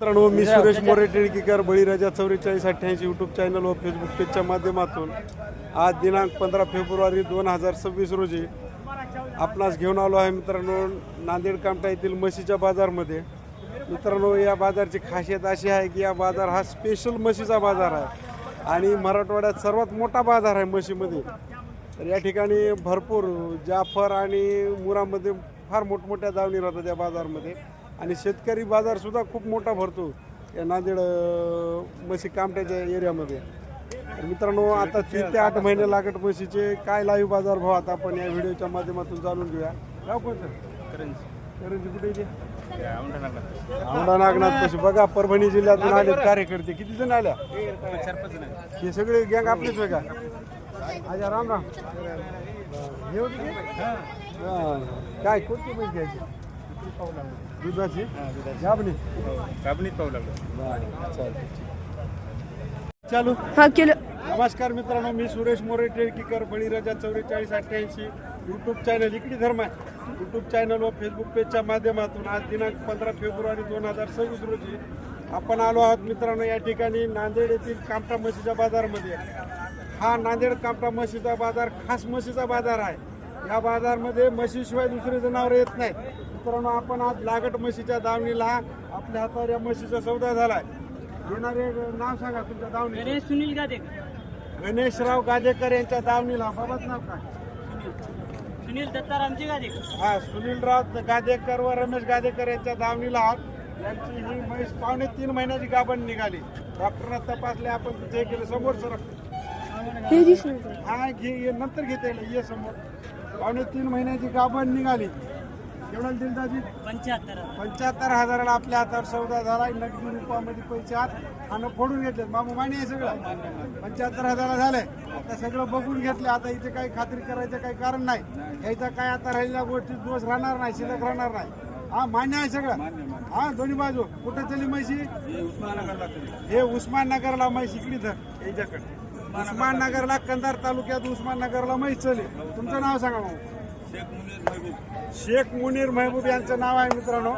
मित्रांनो मी सुरेश मोरे टिळकीकर बळीराजा चौवेचाळीस अठ्ठ्याऐंशी यूट्यूब चॅनल व फेसबुक पेजच्या माध्यमातून आज दिनांक पंधरा फेब्रुवारी दोन हजार सव्वीस रोजी आपणास घेऊन आलो आहे मित्रांनो नांदेड कामठा येथील म्हशीच्या बाजारमध्ये. मित्रांनो या बाजारची खासियत अशी आहे की या बाजार हा स्पेशल म्हशीचा बाजार आहे आणि मराठवाड्यात सर्वात मोठा बाजार आहे म्हशीमध्ये. तर या ठिकाणी भरपूर जाफर आणि मुरामध्ये फार मोठमोठ्या दावणी राहतात या बाजारमध्ये. आणि शेतकरी बाजारसुद्धा खूप मोठा भरतो या नांदेड म्हशी कामट्याच्या एरियामध्ये. तर मित्रांनो आता तीन ते आठ महिने लागत म्हशीचे. काय लाईव्ह बाजार भाव आता आपण या व्हिडिओच्या माध्यमातून जाणून घेऊया. गाव कोणतं? करंजी. कुठे इथे औंढा नागनाथ पशी बघा परभणी जिल्ह्यातून आले कार्यकर्ते. किती जण आल्या? हे सगळे गँग आपलेच आहे का? आजा राम राम. हे होते. काय कोणती म्हैस घ्यायची? दुधाची? गाबणी? काबणीत पाहू लागलो. चालू. हा केलं. नमस्कार मित्रांनो मी सुरेश मोरे टिळकीकर बळीराजा चौवेचाळीस अठ्ठ्याऐंशी. यूट्यूब चॅनल इकडे धर्म आहे यूट्यूब चॅनल व फेसबुक पेजच्या माध्यमातून आज दिनांक पंधरा फेब्रुवारी दोन हजार सव्वीस रोजी आपण आलो आहोत मित्रांनो या ठिकाणी नांदेड येथील कामठा म्हशीच्या बाजारमध्ये. हा नांदेड कामठा म्हशीचा बाजार खास म्हशीचा बाजार आहे. या बाजारमध्ये म्हशीशिवाय दुसरे जनावर येत नाहीत. मित्रांनो आपण आज लागट म्हशीच्या दावणीला आपल्या हातावर या म्हशीचा सौदा झालाय. येणारे नाव सांगा तुमच्या दावणी गणेश सुनील गादेकर. गणेशराव गाजेकर यांच्या दावणीला बाबाच नाव काय? सुनील. दत्तारामजी गादेकर. हा सुनीलराव गादेकर व रमेश गादेकर यांच्या दावणीला यांची ही म्हैस पावणे तीन महिन्याची गाभण निघाली. डॉक्टरना तपासले आपण हे केलं समोर सर हे हा घे ये नंतर घेता येईल ये समोर. पावणे तीन महिन्याची गाभण निघाली. एवढा दिल दाजी पंच्याहत्तर पंच्याहत्तर हजाराला आपल्या हातावर सौदा झाला. नगदी रुपयामध्ये पैसे आत खाणं फोडून घेतले मामू मान्य आहे सगळं? पंच्याहत्तर हजारा झालंय. आता सगळं बघून घेतलं. आता इथे काही खात्री करायचं काही कारण नाही. ह्याचा काय आता राहिलेल्या गोष्टी दोष राहणार नाही शिल्लक राहणार नाही. हा मान्य आहे सगळं? हा दोन्ही बाजू. कुठं चली म्हैशी? हे उस्माननगरला म्हैस इकडी धर. याच्याकडे. उस्माननगरला कंधार तालुक्यात उस्माननगरला म्हैस चली. तुमचं नाव सांगा मग शेख मुनीर महबूब. यांचं नाव आहे मित्रांनो.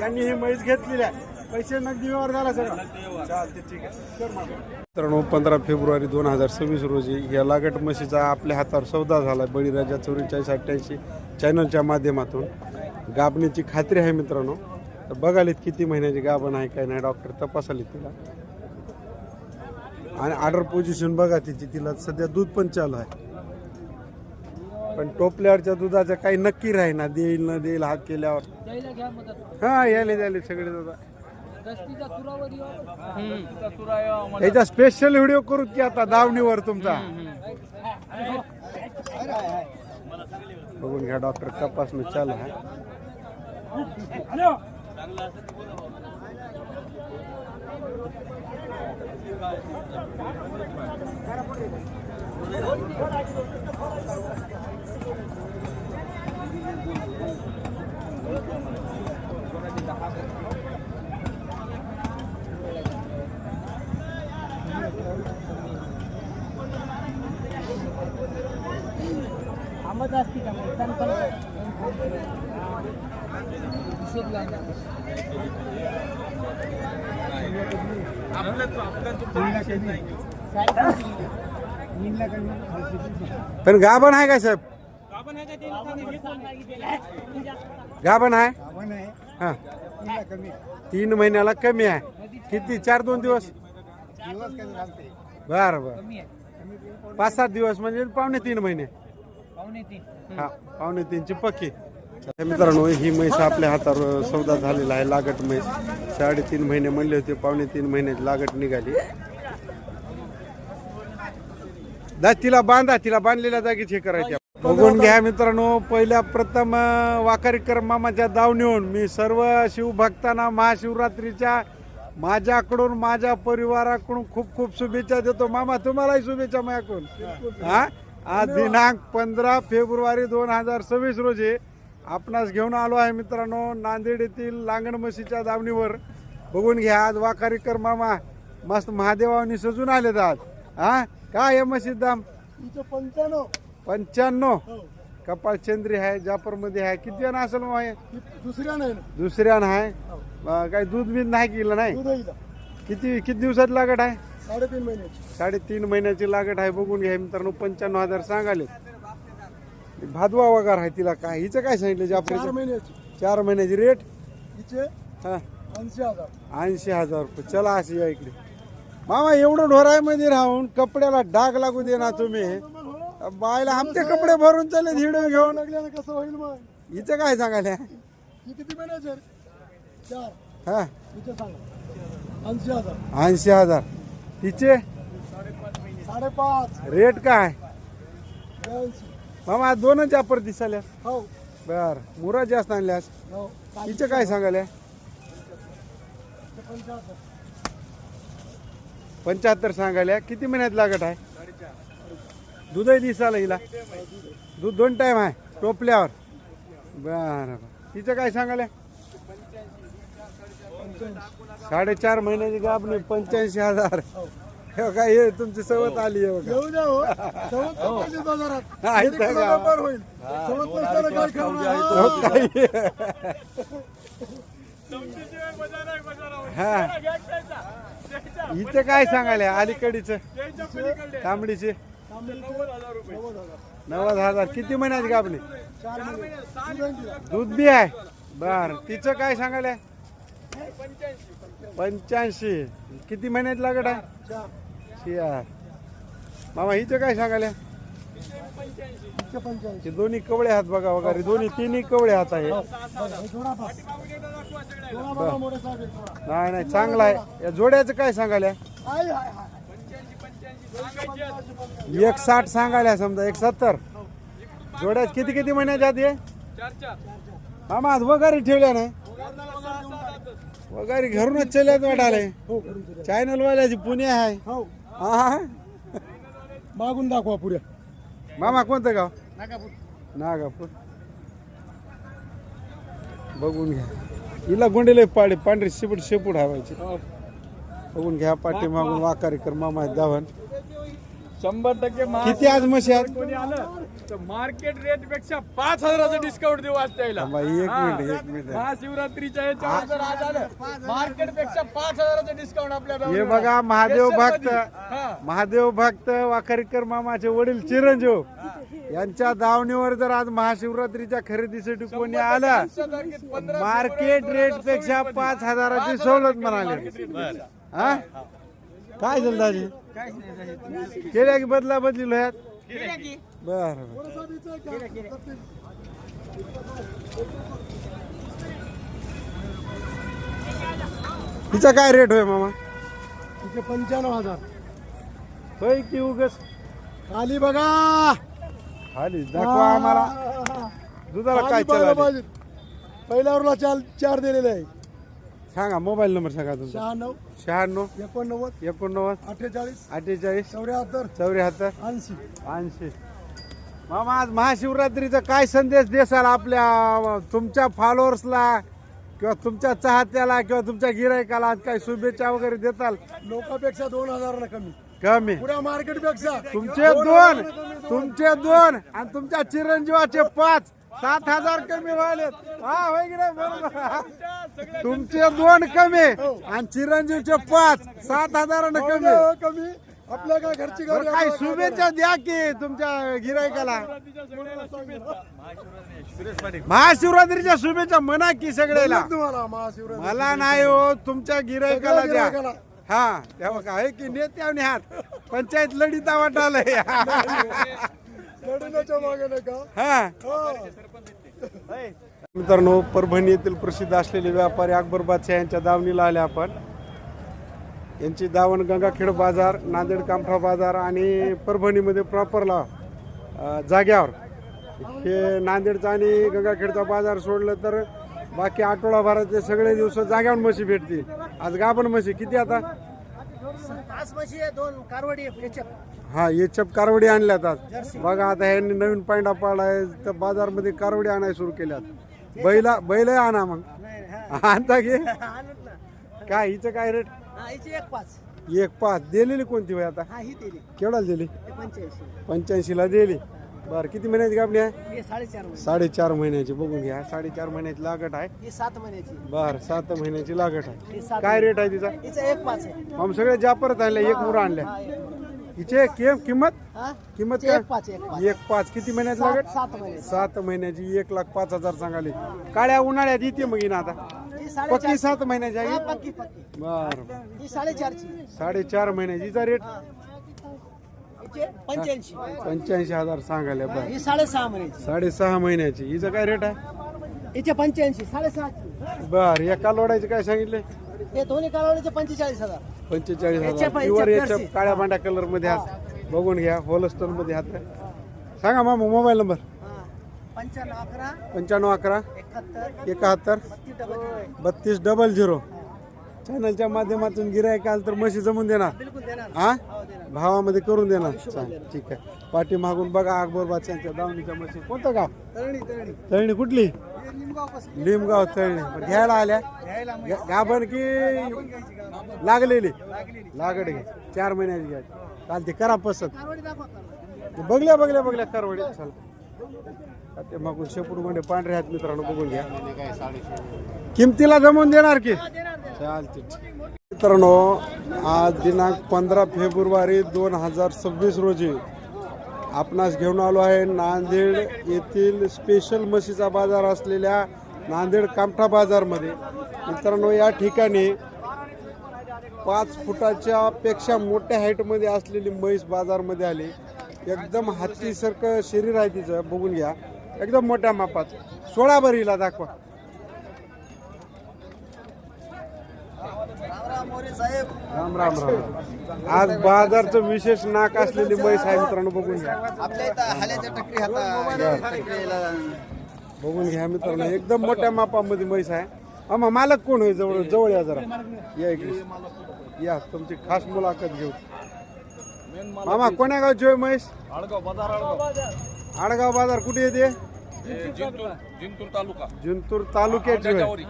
यांनी ही म्हैस घेतलेली आहे. पैसे नगदी व्यवहार झाला सगळं. चालते ठीक आहे. कर. मित्रांनो पंधरा फेब्रुवारी दोन हजार सव्वीस रोजी या लागट म्हशीचा आपल्या हातावर सौदा झाला बळीराजा चौवेचाळीस अठ्ठ्याऐंशी चॅनलच्या माध्यमातून गाबणीची खात्री आहे मित्रांनो. तर बघालीत किती महिन्याची गाभण आहे काय नाही डॉक्टर तपासाली तिला. आणि ऑर्डर पोझिशन बघा तिची. तिला सध्या दूध पण चालू आहे. पण टोपल्यावरच्या दुधाचं काही नक्की राहीना. देईल न देईल हात केल्यावर. द्यायला घ्या मदत हा यायले द्यायले सगळे दादा. दस्तीचा तुरावर याचा स्पेशल व्हिडिओ करू की आता दावणीवर तुमचा. बघून घ्या डॉक्टर तपासणं चालू आहे आंबट असती का मग? एकदम पण हिशोब लागा. पण गाभण आहे का साहेब? गाभण आहे? हा. तीन महिन्याला कमी आहे. किती? चार दोन दिवस? बर बर. पाच सात दिवस म्हणजे पावणे तीन महिने. पावणे तीन. हा पावणे तीनची पक्की. मित्रांनो ही म्हैस आपल्या हातावर सौदा झालेला आहे लागट म्हैस. साडेतीन महिने म्हणले होते पावणे तीन महिन्याची लागट निघाली. दा तिला बांधा तिला बांधलेल्या जागीच हे करायचे. बघून घ्या मित्रांनो पहिल्या प्रथम अं, वाकारीकर मामाच्या दावणीहून मी सर्व शिवभक्तांना महाशिवरात्रीच्या माझ्याकडून माझ्या परिवाराकडून खूप खूप शुभेच्छा देतो. मामा तुम्हालाही शुभेच्छा माझ्याकडून. हा? आज दिनांक पंधरा फेब्रुवारी दोन हजार सव्वीस रोजी आपणास घेऊन आलो आहे मित्रांनो नांदेड येथील लांगण म्हशीच्या दावणीवर. बघून घ्या आज वाकारीकर मामा मस्त महादेवानी सजून आलेत आज. हा? काय आहे म्हशीत दाम? पंच्याण्णव. पंच्याण्णव? कपाळ चंद्री आहे जाफरमध्ये आहे. किती जण असेल मग हे? दुसऱ्या नाही ना. आहे अं, काही दूध बीज नाही केलं नाही? दूध येईल किती किती दिवसात लागत आहे? साडेतीन महिन्याची. साडेतीन महिन्याची लागत आहे. बघून घ्या मित्रांनो पंच्याण्णव हजार सांगाले भादवा वगार आहे तिला काय? हिचं काय सांगितलं चार जाफरीचं महिन्याची. चार महिन्याची रेट हिचे हा. ऐंशी हजार. ऐंशी हजार रुपये. चला अशी या इकडे. मामा एवढं ढोरायमध्ये राहून कपड्याला डाग लागू दे ना तुम्ही. बायला आमचे कपडे भरून चालले हिडो घेऊन. लागल्यानं कसं होईल मग? हिचं काय सांगायला? ही किती? चार. हा. हिचे सांगा. ऐंशी हजार. ऐंशी हजार. तिचे साडेपाच. रेट काय? ब्याऐंशी. मामा आज दोनच अपर दिसाल्या हो. बर मुरा जास्त आणल्यास हो. तिचं काय सांगायला पंच्याहत्तर सांगायला किती महिन्यात लागत आहे? दूधही दिसाला हिला. दूध दोन टाइम आहे टोपल्यावर. बरं तिचं काय सांगायला साडेचार महिन्याची गाब नाही पंच्याऐंशी हजार. हे काय हे तुमची सवत आली आहे बघा. येऊ द्या हो. सवत पस्तीस बाजारात? आहे किती का? किलो व्यापार होईल? सवत पस्तीसला काय? हो, काही हा. इथे काय सांगायला? अलीकडीच. तांबडीचे. नव्वद हजार. नव्वद हजार किती महिन्याची गाबली चार महिने दूध बी आहे. बर. तिचं काय सांगायला? पंच्याऐंशी. किती महिन्यात लागत आहे? चार यार. मामा हिचं काय सांगायला? पंच्याऐंशी दोन्ही कवळे हात बघा वगैरे दोन्ही तिन्ही कवळे हात आहे. नाही नाही चांगला आहे. या जोड्याचं काय सांगायला? एक साठ सांगायला समजा एक सत्तर. जोड्यात किती किती महिन्याच्या आधी मामा आज वगारी ठेवल्या नाही. वगारी घरूनच चल्यात वाटाले चॅनल वाल्याची पुणे आहे. हो? हा मागून दाखवा पुऱ्या. मामा कोणतं गाव? नागापूर. बघून घ्या. हिला गोंडेले पाडे पांढरे शेपूट शेपूट हवायचे. बघून घ्या पाठी मागून वाकारी कर मामा धावण शंभर टक्के किती आज म्हशी आहेत? कोणी आलं तर मार्केट रेटपेक्षा पाच हजाराचं डिस्काउंट देऊ आज त्याला. थांबा, एक मिनिट एक मिनिट. महाशिवरात्रीच्या याच्यावर जर आज आलं मार्केटपेक्षा पाच हजाराचं डिस्काउंट आपल्या हे. बघा महादेव भक्त. हा. महादेव भक्त वाकरीकर मामाचे वडील चिरंजीव. यांच्या दावणीवर जर आज महाशिवरात्रीच्या खरेदीसाठी कोणी आलं मार्केट रेटपेक्षा पाच हजाराची सवलत म्हणाले. हा? काय झालं दाजी? केल्या की बदला बदली लोह्यात बर तिचा काय रेट होय मामा? तिथे पंच्याण्णव हजार. होय की उगस? खाली बघा. खाली. दाखवा आम्हाला. दुधाला काय खाली बघायला चला पाहिजे पहिल्यावरला चार चार दिलेले आहे. सांगा मोबाईल नंबर सांगा तुमचा. शहाण्णव. शहाण्णव एकोणनव्वद एकोणनव्वद अठ्ठेचाळीस अठ्ठेचाळीस चौऱ्याहत्तर चौऱ्याहत्तर ऐंशी. ऐंशी. मामा आज महाशिवरात्रीचा काय संदेश देसाल आपल्या तुमच्या फॉलोअर्सला किंवा तुमच्या चाहत्याला किंवा तुमच्या गिरायकाला आज काय शुभेच्छा वगैरे देताल? लोकांपेक्षा दोन हजार कमी. कमी. पुऱ्या मार्केटपेक्षा तुमचे दोन तुमचे दोन आणि तुमच्या चिरंजीवाचे पाच. सात हजार कमी व्हायले हा होय की नाही? बरोबर. तुमचे दोन कमी आणि चिरंजीवचे पाच. सात हजारानं कमी. कमी. आपल्या काय घरची गाडी काही आपल्याला शुभेच्छा द्या की तुमच्या गिरायकाला. महाशिवरात्रीच्या शुभेच्छा. म्हणा की सगळ्याला. बोललो तुम्हाला महाशिवरात्री मला नाही हो तुमच्या गिरायकाला द्या. हा तेव्हा काय की नेत्यावने हात. पंचायत लढीता वाटालय. हा. मित्रांनो परभणी येथील प्रसिद्ध असलेले व्यापारी अकबर बादशाह यांच्या दावणीला आले आपण. यांची दावण गंगाखेड बाजार नांदेड कामठा बाजार आणि परभणीमध्ये प्रॉपरला जाग्यावर. हे नांदेडचा आणि गंगाखेडचा बाजार सोडलं तर बाकी आठवडाभराचे सगळे दिवस जाग्यावर म्हशी भेटतील. आज गाभण म्हशी किती आता? पाच म्हशी आहे दोन कारवडी याच्यात हा चप कारवडी आणल्यात आज. बघा आता ह्यांनी नवीन पांडा पाळलाय तर बाजारमध्ये कारवडी आणायला सुरू केल्यात. बैला बैल आणा मग. आणता घे आणत ना काय हिचं काय रेट हा हिची एक पाच. एक पाच दिलेली कोणती वय आता? हा ही दिली. केवढ्याला दिली? पंच्याऐंशी. पंच्याऐंशीला दिली. बरं किती महिन्याची गाबणी आहे? हे साडेचार महिने. साडेचार महिन्याची बघून घ्या. साडेचार महिन्याची लागट आहे. ही सात महिन्याची. बर सात महिन्याची लागट ही आहे सात काय रेट आहे तिचा? हिचा एक पाच आहे. आम सगळे जापरत आणले एक मुरा आणल्या. हा, एक. हिचे के- किंमत? हा? किंमत हिचे काय? एक पाच एक पाच. एक पाच. किती महिन्याची सात लागट? सात महिने. सात महिन्याची. एक लाख पाच हजार सांगाले. काळ्या उन्हाळ्यात येते मग हिनं आता. ही पक्की साडेचार सात महिन्याची हा, आहे पक्की पक्की. बर ही साडेचारची. साडेचार महिन्याची हिचा रेट हा. हिचे पंच्याऐंशी. पंच्याऐंशी हजार सांगाले बर. ही साडेसहा महिन्याची. साडेसहा महिन्याची. हिचं काय रेट आहे? हिचे पंच्याऐंशी साडेसहाची. बर एका लोडायचे काय सांगितले? हे दोन्ही कालावधीचे पंचेचाळीस हजार. पंचेचाळीस याच्या हजार. पा- प्युअर याच्या याच्या percy. काळ्या पांढऱ्या कलरमध्ये बघून घ्या होलस्टोनमध्ये हात सांगा मामा मोबाईल नंबर. पंच्याण्णव अकरा पंच्याण्णव अकरा एकाहत्तर एकाहत्तर बत्तीस डबल झिरो. चॅनलच्या माध्यमातून गिरायक आलं तर म्हशी जमून देणार. हा? हो. भावामध्ये करून देणार. चालेल ठीक आहे. पाठी मागून बघा अकबर बादशांच्या दावणीच्या म्हशी. कोणतं गाव? तळणी कुठली? हे लिमगाव तळणी. घ्यायला आल्या. गाभण की? लागलेली. लागड घ्या. चार महिन्याची घ्या. चालते करा पसंत. बघल्या बघल्या बघल्या करवडी. चल ते मागून शेपूटमध्ये पांढरे आहेत मित्रांनो बघून घ्या. किमतीला जमवून देणार की? चालते मित्रांनो आज दिनांक पंधरा फेब्रुवारी दोन हजार सव्वीस रोजी आपणास घेऊन आलो आहे नांदेड येथील स्पेशल म्हशीचा बाजार असलेल्या नांदेड कामठा बाजारमध्ये. मित्रांनो या ठिकाणी पाच फुटाच्या पेक्षा मोठ्या हाईटमध्ये असलेली म्हैस बाजारमध्ये आली. एकदम हत्तीसारखं शरीर आहे तिचं बघून घ्या. एकदम मोठ्या मापात. सोळा बरीला दाखवा. राम राम राम. आज बाजारचं विशेष नाक असलेली म्हैस आहे मित्रांनो बघून घ्या. बघून घ्या मित्रांनो एकदम मोठ्या मापामध्ये म्हैस आहे. आम्हा मालक कोण होईल जवळ? जवळ या जरा. या इकडे. या तुमची खास मुलाखत घेऊ. मामा कोण्या गावची होय म्हैस? आळगाव बाजार आळगाव. आडगाव बाजार कुठे येते जिंतूर जिंतूर तालुका. जिंतूर तालुक्याची होय.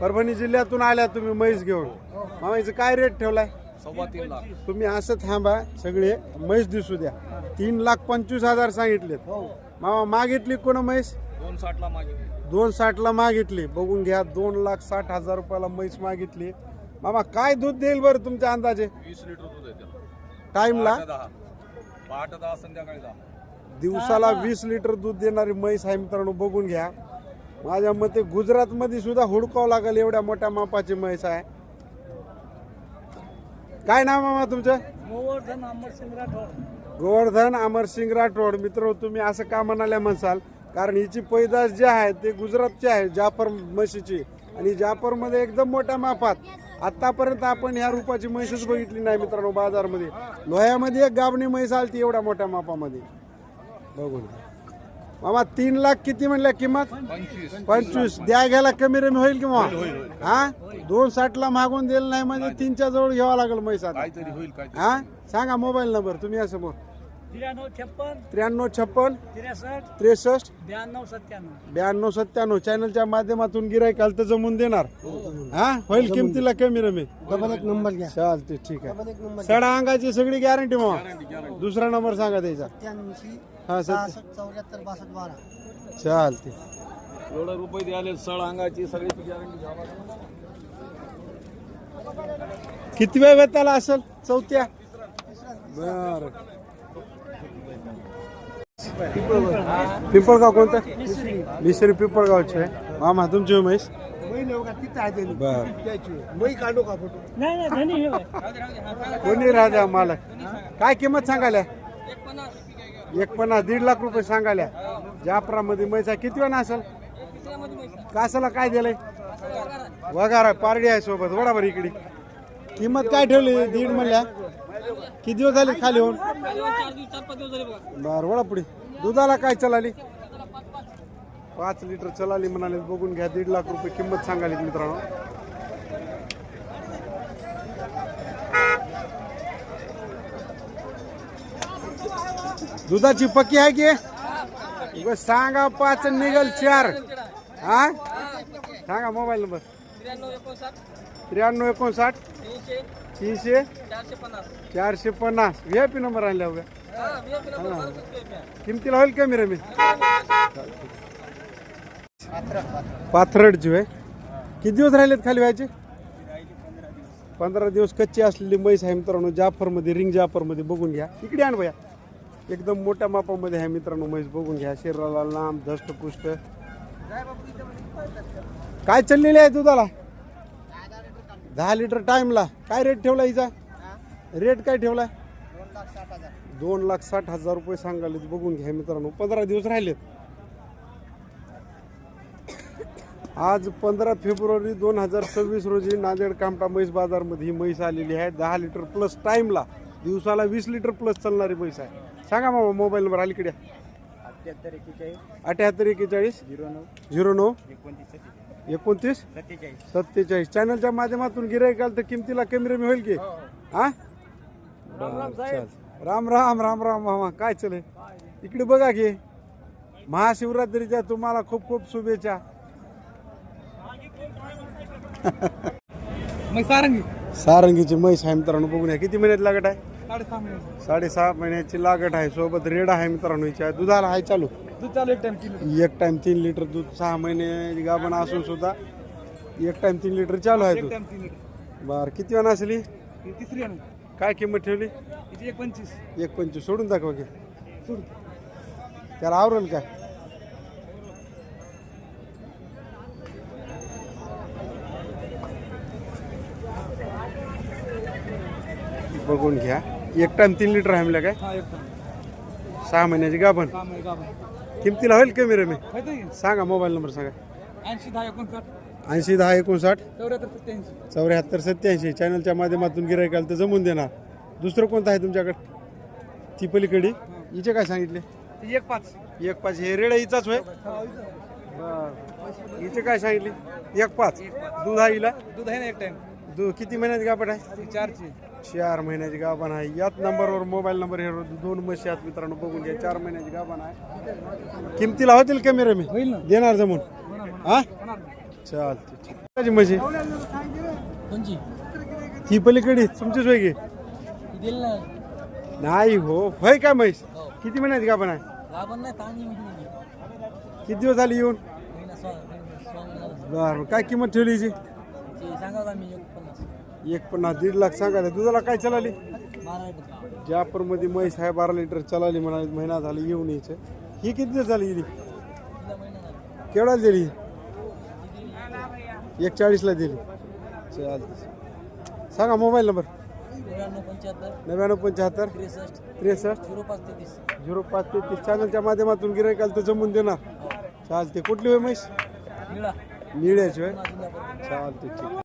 परभणी जिल्ह्यातून आल्या तुम्ही म्हैस घेऊन. मामा हिचं काय रेट ठेवलाय? सव्वा तीन लाख. तुम्ही असं थांबा सगळे. म्हैस दिसू द्या. तीन लाख पंचवीस हजार सांगितलेत. मामा मागितली कोण म्हैस? दोन साठला मागितली. दोन साठला मागितली. बघून घ्या दोन लाख साठ हजार रुपयाला म्हैस मागितली. मामा काय दूध देईल बरं तुमच्या अंदाजे? वीस लिटर दूध आहे त्याला. टाइमला पहाटे दहा. पहाटे दहा संध्याकाळी दहा. दिवसाला वीस लिटर दूध देणारी म्हैस आहे मित्रांनो बघून घ्या. माझ्या मते गुजरात मध्ये सुद्धा हुडकावं लागेल एवढ्या मोठ्या मापाची म्हैस आहे. काय नाव मामा तुमचं? गोवर्धन अमरसिंग राठोड. गोवर्धन अमरसिंग राठोड. मित्र तुम्ही असं का म्हणाल्या म्हणसाल? कारण हिची पैदास जे आहे ते गुजरातची आहे जाफर म्हशीची. आणि जाफरमध्ये एकदम मोठ्या मापात. आतापर्यंत आपण ह्या रूपाची म्हैसच बघितली नाही मित्रांनो बाजारमध्ये. लोह्यामध्ये एक गाबणी म्हैस आलती एवढ्या मोठ्या मापामध्ये. बघून. मामा तीन लाख किती म्हणल्या किंमत? पंचवीस. द्या घ्यायला कमी रमी होईल किंवा हा? दोन साठला मागून दिलं नाही म्हणजे तीनच्या जवळ घ्यावा लागेल म्हैस हा? सांगा मोबाईल नंबर तुम्ही या समोर. त्र्याण्णव छप्पन त्र्याण्णव छप्पन त्रेसष्ट ब्याण्णव सत्त्याण्णव. चॅनलच्या माध्यमातून गिरायक आलं तर जमून देणार. हा? होईल किमतीला कमी रमी डबल एक नंबर घ्या. चालते ठीक आहे. सडा अंगाची सगळी गॅरंटी मग दुसरा नंबर सांगा त्याचा. हा चौऱ्याहत्तर बासष्ट बारा. चालते एवढं रुपये द्याले सळ अंगाची सगळी गॅरंटी किती वेळ वेताला असेल? चौथ्या? बर. पिंपळगाव कोणतं? मिसरी पिंपळगावचे आहे मामा तुमची उमेश? कोणी राजा मालक? काय किंमत सांगाल्या एक पन्नास दीड लाख रुपये सांगाल्या जाफरामध्ये मैसा किती वेळा असेल? कासाला काय दिलंय? वगार पारडी आहे सोबत. वडा बरं इकडे. किंमत काय ठेवली? दीड म्हणल्या? किती दिवस झाले खाली होऊन? बर वडा पुढे. दुधाला काय चलाली? पाच लिटर चलाली म्हणाले बघून घ्या दीड लाख रुपये किंमत सांगाली मित्रांनो. दुधाची पक्की आहे की? बस सांगा पाच निघल चार. हा? सांगा मोबाईल नंबर. त्र्याण्णव एकोणसाठ तीनशे चारशे पन्नास. व्ही आय पी नंबर आणल्या उभ्या. हा. किमतीला होईल कमी रमी पाथरडची होय. किती दिवस राहिलेत खाली व्हायचे? पंधरा दिवस कच्ची असलेली म्हैस आहे मित्रांनो जाफरमध्ये रिंग जाफरमध्ये बघून घ्या. इकडे आण भया. एकदम मोठ्या मापामध्ये आहे मित्रांनो म्हैस बघून घ्या. शरीराला लांब धष्टपुष्ट काय चाललेले आहे दुधाला? दहा लिटर टाइमला काय रेट ठेवला हिचा? रेट काय ठेवलाय दोन लाख साठ हजार. रुपये सांगाले बघून घ्या मित्रांनो. पंधरा दिवस राहिलेत. आज पंधरा फेब्रुवारी दोन हजार सव्वीस रोजी नांदेड कामटा म्हैस बाजारमध्ये ही म्हैस आलेली आहे. दहा लिटर प्लस टाइमला दिवसाला वीस लिटर प्लस चालणारी म्हैस आहे. सांगा मामा मोबाईल नंबर अलीकडे अठ्याहत्तर एकेचाळीस झिरो नऊ. झिरो नऊ. एकोणतीस एकोणतीस? सत्तेचाळीस. सत्तेचाळीस. चॅनलच्या माध्यमातून गिरायकाल तर किमतीला कमी रमी होईल की? हा बरं, चाल. राम राम राम राम मामा. काय चले? इकडे बघा की महाशिवरात्रीच्या तुम्हाला खूप खूप शुभेच्छा. मग सारंगी. सारंगीची म्हैस आहे मित्रांनो बघून या. किती महिन्यात लागत आहे? साडेसहा महिन्याची लागत आहे. सोबत रेड आहे मित्रांनो हिच्या. दुधाला आहे चालू. दूध चालू एक टाइम किलो एक टाइम तीन लिटर दूध सहा महिने गाभण असून सुद्धा एक टाइम तीन लिटर चालू आहे दूध. टाइम तीन लिटर. बर किती वेळा असली? ही तिसरी काय किंमत ठेवली? हिची एक पंचवीस. एक पंचवीस सोडून दाखवा की. सोड. त्याला आवरेल काय? बघून घ्या. एक टाइम तीन लिटर आहे म्हणलं काय? हा एक टाइम सहा महिन्याची गाभण. सहा महिने गाभा किमतीला होईल कमी रे मी? सांगा मोबाईल नंबर सांगा. ऐंशी दहा एकोणसाठ. ऐंशी दहा एकोणसाठ. चौऱ्याहत्तर सत्याऐंशी. चौऱ्याहत्तर सत्याऐंशी. चॅनलच्या माध्यमातून गिरायकाल तर जमून देणार. दुसरं कोणतं आहे तुमच्याकडे? ती पलीकडे. हिचे काय सांगितले? एक पाच. एक पाच. हे रेड हिचाच होय? हिचे. काय सांगितले? एक पाच. दूध आहे हिला? दूध आहे ना एक टाइम किती महिन्याची गाभण आहे? चारची. चार महिन्याची गाभण आहे. याच नंबरवर मोबाईल नंबर हे दोन म्हशी आहेत मित्रांनो बघून घ्या चार महिन्याची गाभण आहे. किमतीला होतील कमी होईल ना. देणार जमून. हा? चालते म्हशी? कोणची? ती पलीकडे तुमचीच ना. नाही हो. होय काय म्हैस? किती महिन्याची गाभण आहे? किती दिवस झाले येऊन? बरं काय किंमत ठेवली मी एक पन्नास दीड लाख सांगा दुधाला काय चलाली? जापूरमध्ये म्हैस आहे बारा लिटर चलाली म्हणा महिना झाला येऊन यायचं. ही किती दिवस झाली गेली झाला केवढ्याला दिली? एक चाळीसला दिली. चालते सांगा मोबाईल नंबर. नव्याण्णव पंच्याहत्तर त्रेसष्ट झिरो पाच तेहतीस. चॅनलच्या माध्यमातून गिरायकाल तर जमून देणार. चालते कुठली होय म्हैस? निळा. निळ्याची होय. चालते ठीक.